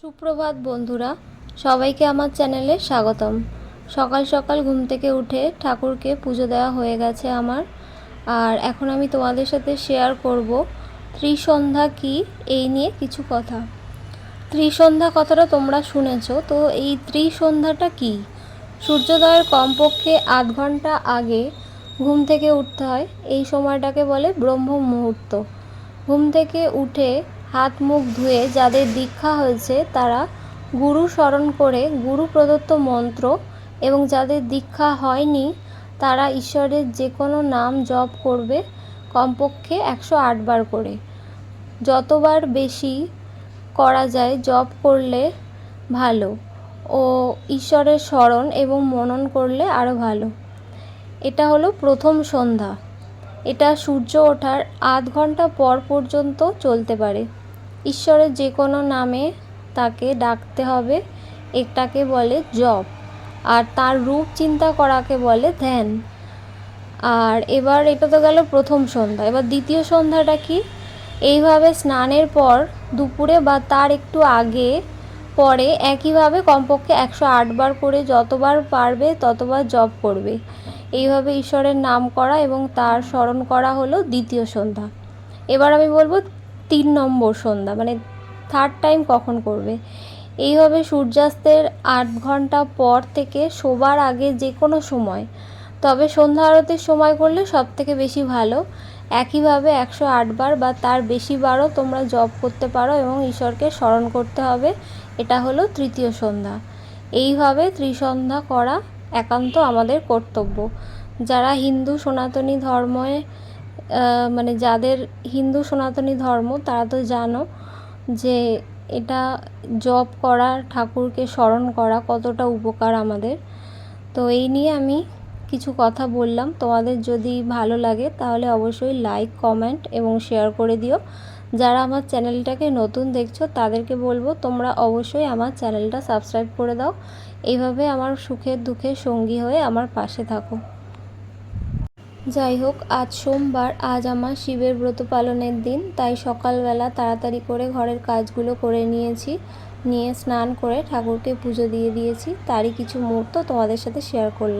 সুপ্রভাত বন্ধুরা, সবাইকে আমার চ্যানেলে স্বাগতম। সকাল সকাল ঘুম থেকে উঠে ঠাকুরকে পুজো দেওয়া হয়ে গেছে আমার। আর এখন আমি তোমাদের সাথে শেয়ার করব ত্রিসন্ধ্যা কি, এই নিয়ে কিছু কথা। ত্রিসন্ধ্যা কথাটা তোমরা শুনেছো, তো এই ত্রিসন্ধ্যাটা কি? সূর্যোদয়ের কমপক্ষে আধ ঘণ্টা আগে ঘুম থেকে উঠতে হয়, এই সময়টাকে বলে ব্রহ্ম মুহূর্ত ঘুম থেকে উঠে হাত মুখ ধুয়ে যাদের দীক্ষা হয়েছে, তারা গুরু স্মরণ করে গুরু প্রদত্ত মন্ত্র এবং যাদের দীক্ষা হয়নি, তারা ঈশ্বরের যে কোনো নাম জপ করবে কমপক্ষে একশো আটবার করে। যতবার বেশি করা যায়, জপ করলে ভালো ও ঈশ্বরের স্মরণ এবং মনন করলে আরও ভালো। এটা হলো প্রথম সন্ধ্যা। এটা সূর্য ওঠার আধ ঘণ্টা পর পর্যন্ত চলতে পারে। ঈশ্বরের যে কোনো নামে তাকে ডাকতে হবে। একটাকে বলে জপ, আর তার রূপ চিন্তা করাকে বলে ধ্যান। আর এবার এটা তো গেল প্রথম সন্ধ্যা। এবার দ্বিতীয় সন্ধ্যাটা কি? এইভাবে স্নানের পর দুপুরে বা তার একটু আগে, পরে একইভাবে কমপক্ষে একশো আটবার করে যতবার পারবে ততবার জপ করবে। এইভাবে ঈশ্বরের নাম করা এবং তার স্মরণ করা হলো দ্বিতীয় সন্ধ্যা। এবার আমি বলব তিন নম্বর সন্ধ্যা মানে থার্ড টাইম কখন করবে? এইভাবে সূর্যাস্তের আট ঘণ্টা পর থেকে শোবার আগে যে কোনো সময়, তবে সন্ধ্যা আরতির সময় করলে সব থেকে বেশি ভালো। একইভাবে একশো আটবার বা তার বেশি বারও তোমরা জপ করতে পারো এবং ঈশ্বরকে স্মরণ করতে হবে। এটা হলো তৃতীয় সন্ধ্যা। এইভাবে ত্রিসন্ধ্যা করা একান্ত আমাদের কর্তব্য। যারা হিন্দু, সনাতনী ধর্মে মানে যাদের হিন্দু সনাতনী ধর্ম, তারা তো জানো যে এটা জপ করা, ঠাকুরকে স্মরণ করা কতটা উপকার আমাদের। তো এই নিয়ে আমি কিছু কথা বললাম। তোমাদের যদি ভালো লাগে তাহলে অবশ্যই লাইক কমেন্ট এবং শেয়ার করে দিও। যারা আমার চ্যানেলটাকে নতুন দেখছ, তাদেরকে বলব তোমরা অবশ্যই আমার চ্যানেলটা সাবস্ক্রাইব করে দাও। এইভাবে আমার সুখের দুঃখের সঙ্গী হয়ে আমার পাশে থাকো। যাই হোক, আজ সোমবার, আজ আমার শিবের ব্রত পালনের দিন, তাই সকালবেলা তাড়াতাড়ি করে ঘরের কাজগুলো করে নিয়েছি, নিয়ে স্নান করে ঠাকুরকে পুজো দিয়ে দিয়েছি, তারই কিছু মুহূর্ত তোমাদের সাথে শেয়ার করলাম।